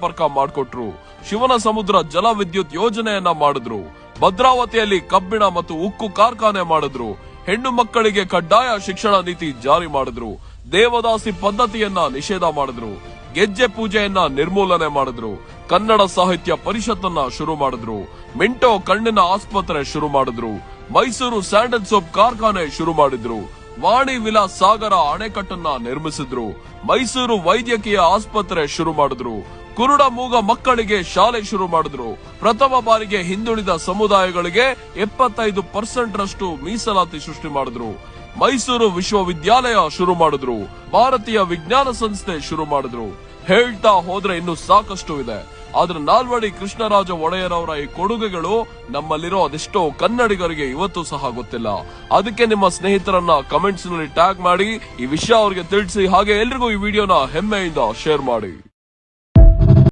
ಸಂಪರ್ಕ ಮಾಡಿಕೊಟ್ರು. ಶಿವನ ಸಮುದ್ರ ಜಲ ವಿದ್ಯುತ್ ಯೋಜನೆಯನ್ನ ಮಾಡಿದ್ರು. ಭದ್ರಾವತಿಯಲ್ಲಿ ಕಬ್ಬಿಣ ಮತ್ತು ಉಕ್ಕು ಕಾರ್ಖಾನೆ ಮಾಡಿದ್ರು. ಹೆಣ್ಣು ಮಕ್ಕಳಿಗೆ ಕಡ್ಡಾಯ ಶಿಕ್ಷಣ ನೀತಿ ಜಾರಿ ಮಾಡಿದ್ರು. ದೇವದಾಸಿ ಪದ್ಧತಿಯನ್ನ ನಿಷೇಧ ಮಾಡಿದ್ರು. ಗೆಜ್ಜೆ ಪೂಜೆಯನ್ನ ನಿರ್ಮೂಲನೆ ಮಾಡಿದ್ರು. ಕನ್ನಡ ಸಾಹಿತ್ಯ ಪರಿಷತ್ತನ್ನ ಶುರು ಮಾಡಿದ್ರು. ಮಿಂಟೋ ಕಣ್ಣಿನ ಆಸ್ಪತ್ರೆ ಶುರು ಮಾಡಿದ್ರು. ಮೈಸೂರು ಸ್ಯಾಂಡಲ್ ಸೋಪ್ ಕಾರ್ಖಾನೆ ಶುರು ಮಾಡಿದ್ರು. ವಾಣಿ ವಿಲಾಸ್ ಸಾಗರ ಅಣೆಕಟ್ಟನ್ನ ನಿರ್ಮಿಸಿದ್ರು. ಮೈಸೂರು ವೈದ್ಯಕೀಯ ಆಸ್ಪತ್ರೆ ಶುರು ಮಾಡಿದ್ರು. ಕುರುಡ ಮೂಗ ಮಕ್ಕಳಿಗೆ ಶಾಲೆ ಶುರು ಮಾಡಿದ್ರು. ಪ್ರಥಮ ಬಾರಿಗೆ ಹಿಂದುಳಿದ ಸಮುದಾಯಗಳಿಗೆ ಎಪ್ಪತ್ತೈದು ಪರ್ಸೆಂಟ್ ರಷ್ಟು ಮೀಸಲಾತಿ ಸೃಷ್ಟಿ ಮಾಡಿದ್ರು. ಮೈಸೂರು ವಿಶ್ವವಿದ್ಯಾಲಯ ಶುರು ಮಾಡಿದ್ರು. ಭಾರತೀಯ ವಿಜ್ಞಾನ ಸಂಸ್ಥೆ ಶುರು ಮಾಡಿದ್ರು. ಹೇಳ್ತಾ ಹೋದ್ರೆ ಇನ್ನು ಸಾಕಷ್ಟು ಇದೆ. ಆದ್ರೆ ನಾಲ್ವಡಿ ಕೃಷ್ಣರಾಜ ಒಡೆಯರ್ ಅವರ ಈ ಕೊಡುಗೆಗಳು ನಮ್ಮಲ್ಲಿರೋ ಅದೆಷ್ಟೋ ಕನ್ನಡಿಗರಿಗೆ ಇವತ್ತು ಸಹ ಗೊತ್ತಿಲ್ಲ. ಅದಕ್ಕೆ ನಿಮ್ಮ ಸ್ನೇಹಿತರನ್ನ ಕಮೆಂಟ್ಸ್ನಲ್ಲಿ ಟ್ಯಾಗ್ ಮಾಡಿ, ಈ ವಿಷಯ ಅವರಿಗೆ ತಿಳಿಸಿ, ಹಾಗೆ ಎಲ್ರಿಗೂ ಈ ವಿಡಿಯೋನ ಹೆಮ್ಮೆಯಿಂದ ಶೇರ್ ಮಾಡಿ.